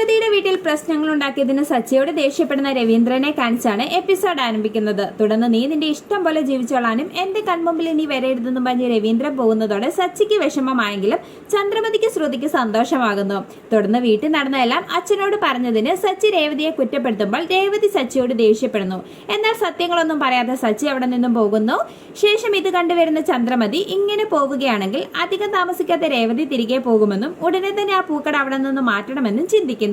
രേവതിയുടെ വീട്ടിൽ പ്രശ്നങ്ങൾ ഉണ്ടാക്കിയതിന് സച്ചിയോട് ദേഷ്യപ്പെടുന്ന രവീന്ദ്രനെ കാണിച്ചാണ് എപ്പിസോഡ് ആരംഭിക്കുന്നത്. തുടർന്ന് നീ നിന്റെ ഇഷ്ടം പോലെ ജീവിച്ചോളാനും എന്റെ കൺമുമ്പിൽ ഇനി വരരുതെന്നും പറഞ്ഞ് രവീന്ദ്രൻ പോകുന്നതോടെ സച്ചിക്ക് വിഷമമായെങ്കിലും ചന്ദ്രമതിക്ക് ശ്രുതിക്ക് സന്തോഷമാകുന്നു. തുടർന്ന് വീട്ടിൽ നടന്നതെല്ലാം അച്ഛനോട് പറഞ്ഞതിന് സച്ചി രേവതിയെ കുറ്റപ്പെടുത്തുമ്പോൾ രേവതി സച്ചിയോട് ദേഷ്യപ്പെടുന്നു. എന്നാൽ സത്യങ്ങളൊന്നും പറയാതെ സച്ചി അവിടെ നിന്നും പോകുന്നു. ശേഷം ഇത് കണ്ടുവരുന്ന ചന്ദ്രമതി ഇങ്ങനെ പോവുകയാണെങ്കിൽ അധികം താമസിക്കാതെ രേവതി തിരികെ പോകുമെന്നും ഉടനെ തന്നെ ആ പൂക്കട അവിടെ നിന്ന് മാറ്റണമെന്നും ചിന്തിക്കുന്നു.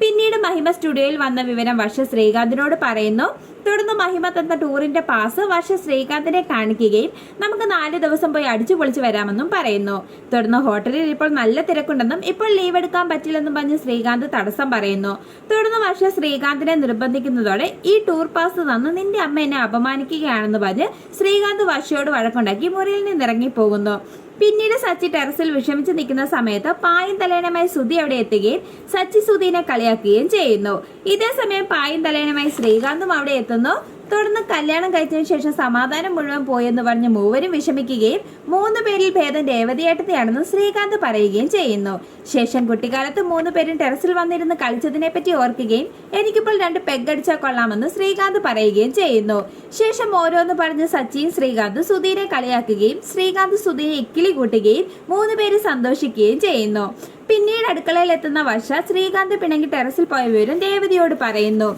പിന്നീട് മഹിമ സ്റ്റുഡിയോയിൽ വന്ന വിവരം വർഷ ശ്രീകാന്തിനോട് പറയുന്നു. തുടർന്ന് മഹിമ തന്ന ടൂറിന്റെ പാസ് വർഷ ശ്രീകാന്തിനെ കാണിക്കുകയും നമുക്ക് നാല് ദിവസം പോയി അടിച്ചു പൊളിച്ചു വരാമെന്നും പറയുന്നു. തുടർന്ന് ഹോട്ടലിൽ ഇപ്പോൾ നല്ല തിരക്കുണ്ടെന്നും ഇപ്പോൾ ലീവ് എടുക്കാൻ പറ്റില്ലെന്നും പറഞ്ഞ് ശ്രീകാന്ത് തടസ്സം പറയുന്നു. തുടർന്ന് വർഷ ശ്രീകാന്തിനെ നിർബന്ധിക്കുന്നതോടെ ഈ ടൂർ പാസ് തന്ന് നിന്റെ അമ്മ എന്നെ അപമാനിക്കുകയാണെന്ന് പറഞ്ഞ് ശ്രീകാന്ത് വർഷയോട് വഴക്കുണ്ടാക്കി മുറിയിൽ നിന്നിറങ്ങി ഇറങ്ങിപ്പോകുന്നു പിന്നീട് സച്ചി ടെറസിൽ വിഷമിച്ചു നിൽക്കുന്ന സമയത്ത് പായും തലേണമായി സുധി അവിടെ എത്തുകയും സച്ചി സുധീനെ കളിയാക്കുകയും ചെയ്യുന്നു. ഇതേ സമയം പായും തലേണമായി ശ്രീകാന്തും അവിടെ എത്തുന്നു. തുടർന്ന് കല്യാണം കഴിച്ചതിന് ശേഷം സമാധാനം മുഴുവൻ പോയെന്ന് പറഞ്ഞ് മൂവരും വിഷമിക്കുകയും മൂന്ന് പേരിൽ ഭേദം രേവതിയേട്ടത്തെയാണെന്ന് ശ്രീകാന്ത് പറയുകയും ചെയ്യുന്നു. ശേഷം കുട്ടിക്കാലത്ത് മൂന്ന് പേരും ടെറസിൽ വന്നിരുന്ന് കളിച്ചതിനെ പറ്റി ഓർക്കുകയും എനിക്കിപ്പോൾ രണ്ട് പെഗടിച്ചാൽ കൊള്ളാമെന്ന് ശ്രീകാന്ത് പറയുകയും ചെയ്യുന്നു. ശേഷം ഓരോന്ന് പറഞ്ഞ് സച്ചിയും ശ്രീകാന്ത് സുധീരെ കളിയാക്കുകയും ശ്രീകാന്ത് സുധീരെ ഇക്കിളി കൂട്ടുകയും മൂന്ന് പേര് സന്തോഷിക്കുകയും ചെയ്യുന്നു. പിന്നീട് അടുക്കളയിൽ എത്തുന്ന വർഷ ശ്രീകാന്ത് പിണങ്ങി ടെറസിൽ പോയ വിവരം ദേവതിയോട് പറയുന്നു.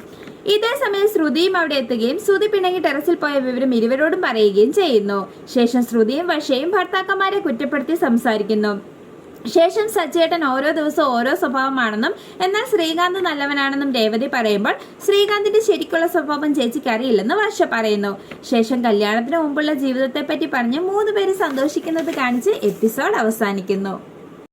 ഇതേ സമയം ശ്രുതിയും അവിടെ എത്തുകയും ശ്രുതി പിണങ്ങി ടെറസിൽ പോയ വിവരം ഇരുവരോടും പറയുകയും ചെയ്യുന്നു. ശേഷം ശ്രുതിയും വശയും ഭർത്താക്കന്മാരെ കുറ്റപ്പെടുത്തി സംസാരിക്കുന്നു. ശേഷം സച്ചേട്ടൻ ഓരോ ദിവസവും ഓരോ സ്വഭാവമാണെന്നും എന്നാൽ ശ്രീകാന്ത് നല്ലവനാണെന്നും രേവതി പറയുമ്പോൾ ശ്രീകാന്തിന്റെ ശരിക്കുള്ള സ്വഭാവം ചേച്ചിക്ക് അറിയില്ലെന്ന് വർഷ പറയുന്നു. ശേഷം കല്യാണത്തിന് മുമ്പുള്ള ജീവിതത്തെ പറ്റി പറഞ്ഞ് മൂന്ന് പേര് സന്തോഷിക്കുന്നത് കാണിച്ച് എപ്പിസോഡ് അവസാനിക്കുന്നു.